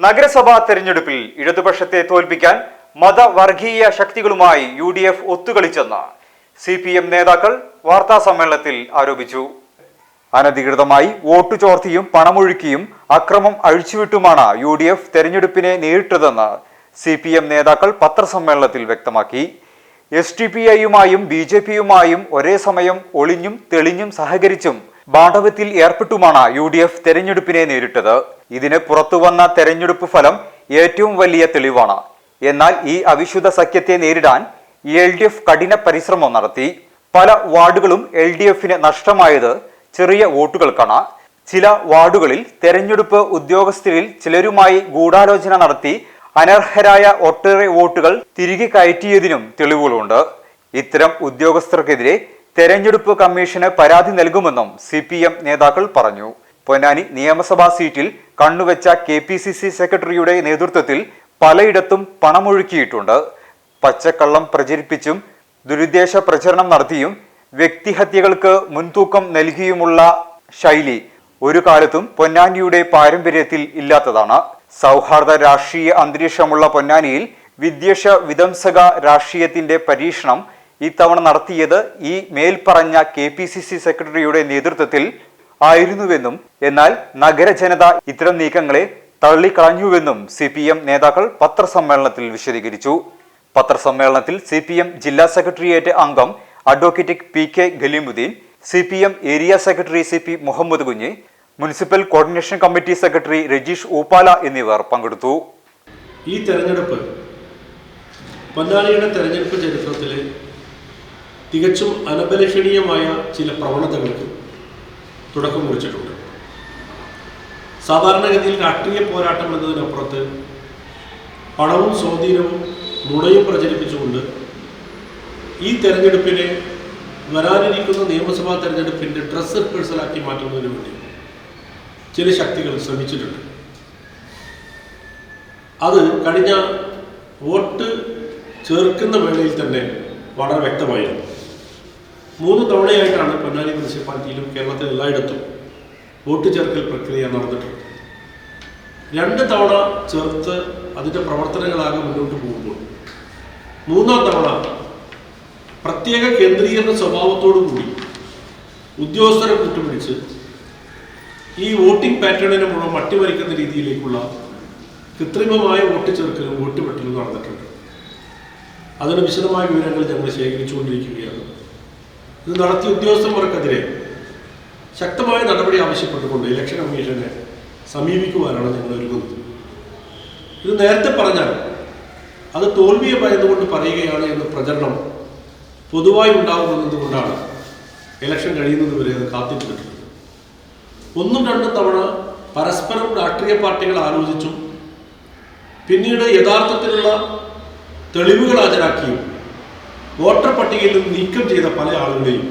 നഗരസഭാ തെരഞ്ഞെടുപ്പിൽ ഇടതുപക്ഷത്തെ തോൽപ്പിക്കാൻ മതവർഗീയ ശക്തികളുമായി യു ഡി എഫ് ഒത്തുകളിച്ചെന്ന് സി പി എം നേതാക്കൾ വാർത്താ സമ്മേളനത്തിൽ ആരോപിച്ചു. അനധികൃതമായി വോട്ടു ചോർത്തിയും പണമൊഴുക്കിയും അക്രമം അഴിച്ചുവിട്ടുമാണ് യു ഡി എഫ് തെരഞ്ഞെടുപ്പിനെ നേരിട്ടതെന്ന് സി പി എം നേതാക്കൾ പത്രസമ്മേളനത്തിൽ വ്യക്തമാക്കി. എസ് ടി പി ഐയുമായും ബി ജെ പിയുമായും ഒരേ സമയം ഒളിഞ്ഞും തെളിഞ്ഞും സഹകരിച്ചും ബാണ്ഡവത്തിൽ ഏർപ്പെട്ടുമാണ് യു ഡി എഫ് തെരഞ്ഞെടുപ്പിനെ നേരിട്ടത്. ഇതിന് പുറത്തുവന്ന തെരഞ്ഞെടുപ്പ് ഫലം ഏറ്റവും വലിയ തെളിവാണ്. എന്നാൽ ഈ അവിശുദ്ധ സഖ്യത്തെ നേരിടാൻ എൽ ഡി എഫ് കഠിന പരിശ്രമം നടത്തി. പല വാർഡുകളും എൽ ഡി എഫിന് നഷ്ടമായത് ചെറിയ വോട്ടുകൾക്കാണ്. ചില വാർഡുകളിൽ തെരഞ്ഞെടുപ്പ് ഉദ്യോഗസ്ഥരിൽ ചിലരുമായി ഗൂഢാലോചന നടത്തി അനർഹരായ ഒട്ടേറെ വോട്ടുകൾ തിരികെ കയറ്റിയതിനും തെളിവുകളുണ്ട്. ഇത്തരം ഉദ്യോഗസ്ഥർക്കെതിരെ തെരഞ്ഞെടുപ്പ് കമ്മീഷന് പരാതി നൽകുമെന്നും സി പി എം നേതാക്കൾ പറഞ്ഞു. പൊന്നാനി നിയമസഭാ സീറ്റിൽ കണ്ണുവെച്ച കെ പി സി സി സെക്രട്ടറിയുടെ നേതൃത്വത്തിൽ പലയിടത്തും പണമൊഴുക്കിയിട്ടുണ്ട്. പച്ചക്കള്ളം പ്രചരിപ്പിച്ചും ദുരുദ്ദേശ പ്രചരണം നടത്തിയും വ്യക്തിഹത്യകൾക്ക് മുൻതൂക്കം നൽകിയുമുള്ള ശൈലി ഒരു കാലത്തും പൊന്നാനിയുടെ പാരമ്പര്യത്തിൽ ഇല്ലാത്തതാണ്. സൗഹാർദ്ദ രാഷ്ട്രീയ അന്തരീക്ഷമുള്ള പൊന്നാനിയിൽ വിദ്വേഷ വിധംസക രാഷ്ട്രീയത്തിന്റെ പരീക്ഷണം ഇത്തവണ നടത്തിയത് ഈ മേൽപ്പറഞ്ഞ കെ പി സി സി സെക്രട്ടറിയുടെ നേതൃത്വത്തിൽ ആയിരുന്നുവെന്നും എന്നാൽ നഗരജനത ഇത്തരം നീക്കങ്ങളെ തള്ളിക്കളഞ്ഞുവെന്നും സി പി എം നേതാക്കൾ പത്രസമ്മേളനത്തിൽ വിശദീകരിച്ചു. പത്രസമ്മേളനത്തിൽ സി പി എം ജില്ലാ സെക്രട്ടേറിയറ്റ് അംഗം advocate P K Khaleemuddeen C P M area secretary C P Muhammad Kunju municipal coordination committee secretary Rajeesh Ooppala എന്നിവർ പങ്കെടുത്തു. ഈ തെരഞ്ഞെടുപ്പ് പൊന്നാളിയുടെ തെരഞ്ഞെടുപ്പ് ചരിത്രത്തിൽ തികച്ചും അനബലഷണീയമായ ചില പ്രവണതകൾക്ക് തുടക്കം കുറിച്ചിട്ടുണ്ട്. സാധാരണഗതിയിൽ രാഷ്ട്രീയ പോരാട്ടം എന്നതിനപ്പുറത്ത് പണവും സ്വാധീനവും നുണയും പ്രചരിപ്പിച്ചുകൊണ്ട് ഈ തെരഞ്ഞെടുപ്പിനെ വരാനിരിക്കുന്ന നിയമസഭാ തെരഞ്ഞെടുപ്പിന്റെ ഡ്രസ് റിഹേഴ്സലാക്കി മാറ്റുന്നതിന് വേണ്ടി ചില ശക്തികൾ ശ്രമിച്ചിട്ടുണ്ട്. അത് കഴിഞ്ഞ വോട്ട് ചേർക്കുന്ന വേളയിൽ തന്നെ വളരെ വ്യക്തമായിരുന്നു. മൂന്ന് തവണയായിട്ടാണ് പൊന്നാനി മുനിസിപ്പാലിറ്റിയിലും കേരളത്തിൽ എല്ലായിടത്തും വോട്ട് ചേർക്കൽ പ്രക്രിയ നടന്നിട്ടുണ്ട് രണ്ട് തവണ ചേർത്ത് അതിന്റെ പ്രവർത്തനങ്ങളാകെ മുന്നോട്ട് പോകുമ്പോൾ മൂന്നാം തവണ പ്രത്യേക കേന്ദ്രീകരണ സ്വഭാവത്തോടു കൂടി ഉദ്യോഗസ്ഥരെ കൂട്ടുപിടിച്ച് ഈ വോട്ടിംഗ് പാറ്റേണിനെ മുഴുവൻ മട്ടിമറിക്കുന്ന രീതിയിലേക്കുള്ള കൃത്രിമമായ വോട്ട് ചേർക്കലും വോട്ട് വെട്ടലും നടന്നിട്ടുണ്ട്. അതിന് വിശദമായ വിവരങ്ങൾ ഞങ്ങൾ ശേഖരിച്ചുകൊണ്ടിരിക്കുകയാണ്. ഇത് നടത്തിയ ഉദ്യോഗസ്ഥന്മാർക്കെതിരെ ശക്തമായ നടപടി ആവശ്യപ്പെട്ടുകൊണ്ട് ഇലക്ഷൻ കമ്മീഷനെ സമീപിക്കുവാനാണ് ഞങ്ങൾ ഒരുങ്ങുന്നത് ഇത് നേരത്തെ പറഞ്ഞാൽ അത് തോൽവിയെ ഭയന്നുകൊണ്ട് പറയുകയാണ് എന്ന പ്രചരണം പൊതുവായി ഉണ്ടാകുന്നതുകൊണ്ടാണ് ഇലക്ഷൻ കഴിയുന്നത് വരെ അത് കാത്തിട്ടിട്ടുള്ളത് ഒന്നും രണ്ടും തവണ പരസ്പരം രാഷ്ട്രീയ പാർട്ടികൾ ആലോചിച്ചും പിന്നീട് യഥാർത്ഥത്തിലുള്ള തെളിവുകൾ ഹാജരാക്കിയും വോട്ടർ പട്ടികയിൽ നിന്ന് നീക്കം ചെയ്ത പല ആളുകളെയും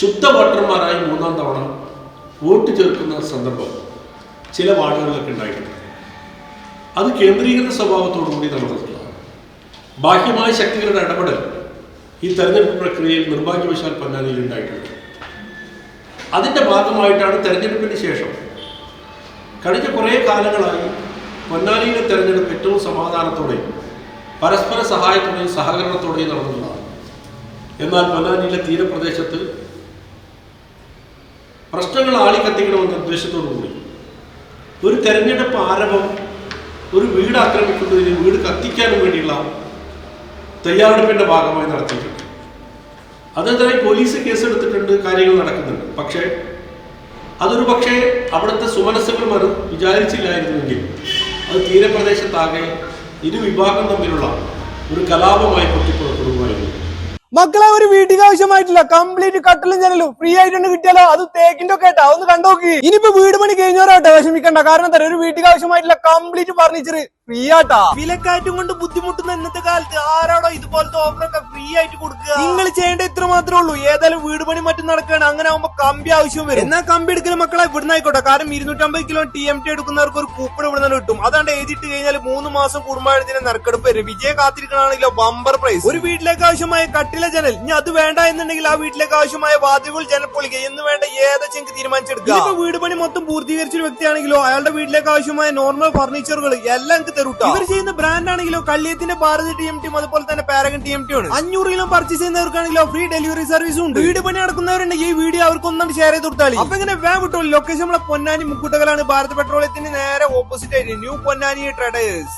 ശുദ്ധ വോട്ടർമാരായി മൂന്നാം തവണ വോട്ട് ചേർക്കുന്ന സന്ദർഭം ചില വാർഡുകളിലൊക്കെ ഉണ്ടായിട്ടുണ്ട്. അത് കേന്ദ്രീകൃത സ്വഭാവത്തോടുകൂടി നടന്നിട്ടുള്ളതാണ് ബാഹ്യമായ ശക്തികളുടെ ഇടപെടൽ ഈ തെരഞ്ഞെടുപ്പ് പ്രക്രിയയിൽ നിർഭാഗ്യവശാൽ പൊന്നാനിയിൽ ഉണ്ടായിട്ടുണ്ട്. അതിന്റെ ഭാഗമായിട്ടാണ് തെരഞ്ഞെടുപ്പിന് ശേഷം കഴിഞ്ഞ കുറേ കാലങ്ങളായി പൊന്നാനിയിലെ തെരഞ്ഞെടുപ്പ് ഏറ്റവും സമാധാനത്തോടെയും പരസ്പര സഹായത്തോടെയും സഹകരണത്തോടെയും നടന്നതാണ് എന്നാൽ പൊന്നാനിയിലെ തീരപ്രദേശത്ത് പ്രശ്നങ്ങൾ ആളിക്കത്തിക്കണമെന്ന ഉദ്ദേശത്തോടു കൂടി ഒരു തെരഞ്ഞെടുപ്പ് ആരംഭം ഒരു വീട് ആക്രമിക്കുന്നതിന് വീട് കത്തിക്കാനും വേണ്ടിയുള്ള തയ്യാറെടുപ്പിന്റെ ഭാഗമായി നടത്തിയിട്ടുണ്ട്. അതെന്തായി പോലീസ് കേസെടുത്തിട്ടുണ്ട് കാര്യങ്ങൾ നടക്കുന്നുണ്ട്. പക്ഷേ അതൊരു പക്ഷേ അവിടുത്തെ സുമനസ്സുകൾ വിചാരിച്ചില്ലായിരുന്നുവെങ്കിൽ അത് തീരപ്രദേശത്താകെ ഇരു വിഭാഗം തമ്മിലുള്ള ഒരു കലാപമായി പൊട്ടിപ്പുറപ്പെടുകയായിരുന്നു. മക്കളെ ഒരു വീട്ടിൽ ആവശ്യമായിട്ടില്ല. കംപ്ലീറ്റ് കട്ടലും ജനലും ഫ്രീ ആയിട്ടുണ്ട് കിട്ടിയാലോ? അത് തേക്കിന്റെ ഒക്കെ ആയിട്ടാ. ഒന്ന് കണ്ടോക്കി. ഇനിയിപ്പോ വീട് പണി കഴിഞ്ഞവരാട്ടെ വിഷമിക്കണ്ട. കാരണം എന്താ? ഒരു വീട്ടിൽ ആവശ്യമായിട്ടില്ല. കംപ്ലീറ്റ് ഫർണിച്ചർ ഫ്രീ ആട്ടാ വിലക്കയറ്റം കൊണ്ട് ബുദ്ധിമുട്ടുന്ന ഇന്നത്തെ കാലത്ത് ആരാടോ ഇതുപോലത്തെ ഓഫറൊക്കെ ഫ്രീ ആയിട്ട് കൊടുക്കുക. നിങ്ങൾ ചെയ്യേണ്ട ഇത്ര മാത്രമേ ഉള്ളൂ. ഏതായാലും വീട് പണി മറ്റും നടക്കുകയാണ്. അങ്ങനെ ആവുമ്പോൾ കമ്പി ആവശ്യം വരും. എന്നാ കമ്പി എടുക്കുന്ന മക്കളെ? ഇവിടുന്ന് ആയിക്കോട്ടെ. കാരണം ഇരുന്നൂറ്റമ്പത് കിലോ ടി എം ടി എടുക്കുന്നവർക്ക് ഒരു കൂപ്പൺ ഇവിടുന്ന് കിട്ടും. അതാണ്ട് എഴുതിയിട്ട് കഴിഞ്ഞാൽ മൂന്ന് മാസം കൂടുമ്പോഴാണ് ഇതിന്റെ നറുക്കെടുപ്പ് വരും വിജയ കാത്തിരിക്കണാണല്ലോ ബമ്പർ പ്രൈസ് ഒരു വീട്ടിലേക്ക് ആവശ്യമായ കട്ടില ജനൽ. ഇനി അത് വേണ്ട എന്നുണ്ടെങ്കിൽ ആ വീട്ടിലേക്ക് ആവശ്യമായ വാതിലുകൾ ജനപ്പൊളിക എന്ന് വേണ്ട ഏതൊക്കെ തീരുമാനിച്ചെടുക്കുക. വീട് പണി മൊത്തം പൂർത്തീകരിച്ച ഒരു വ്യക്തിയാണെങ്കിലോ അയാളുടെ വീട്ടിലേക്ക് ആവശ്യമായ നോർമൽ ഫർണിച്ചറുകൾ എല്ലാം തരൂട്ടോ ഇവർ ചെയ്യുന്ന ബ്രാൻഡ് ആണെങ്കിലോ കല്യത്തിന്റെ ഭാരത് ടി എം ടിയും അതുപോലെ തന്നെ പാരഗൺ ടി എം ടി ആണ്. അഞ്ഞൂറ് കിലോ പർച്ചേസ് ചെയ്യുന്നവർക്കാണെങ്കിലോ ഫ്രീ ഡെലിവറി സർവീസും ഉണ്ട്. വീട് പണി നടക്കുന്നവരുണ്ടെങ്കിൽ ഈ വീഡിയോ അവർക്ക് ഒന്നും ഷെയർ ചെയ്ത് കൊടുത്താളി. അപ്പൊ ഇങ്ങനെ വേ വിട്ടോ. ലൊക്കേഷൻ നമ്മളെ പൊന്നാനി മുക്കൂട്ടകലാണ്. ഭാരത് പെട്രോളിയത്തിന് നേരെ ഓപ്പോസിറ്റ് ആയിട്ട്. New Ponnani traders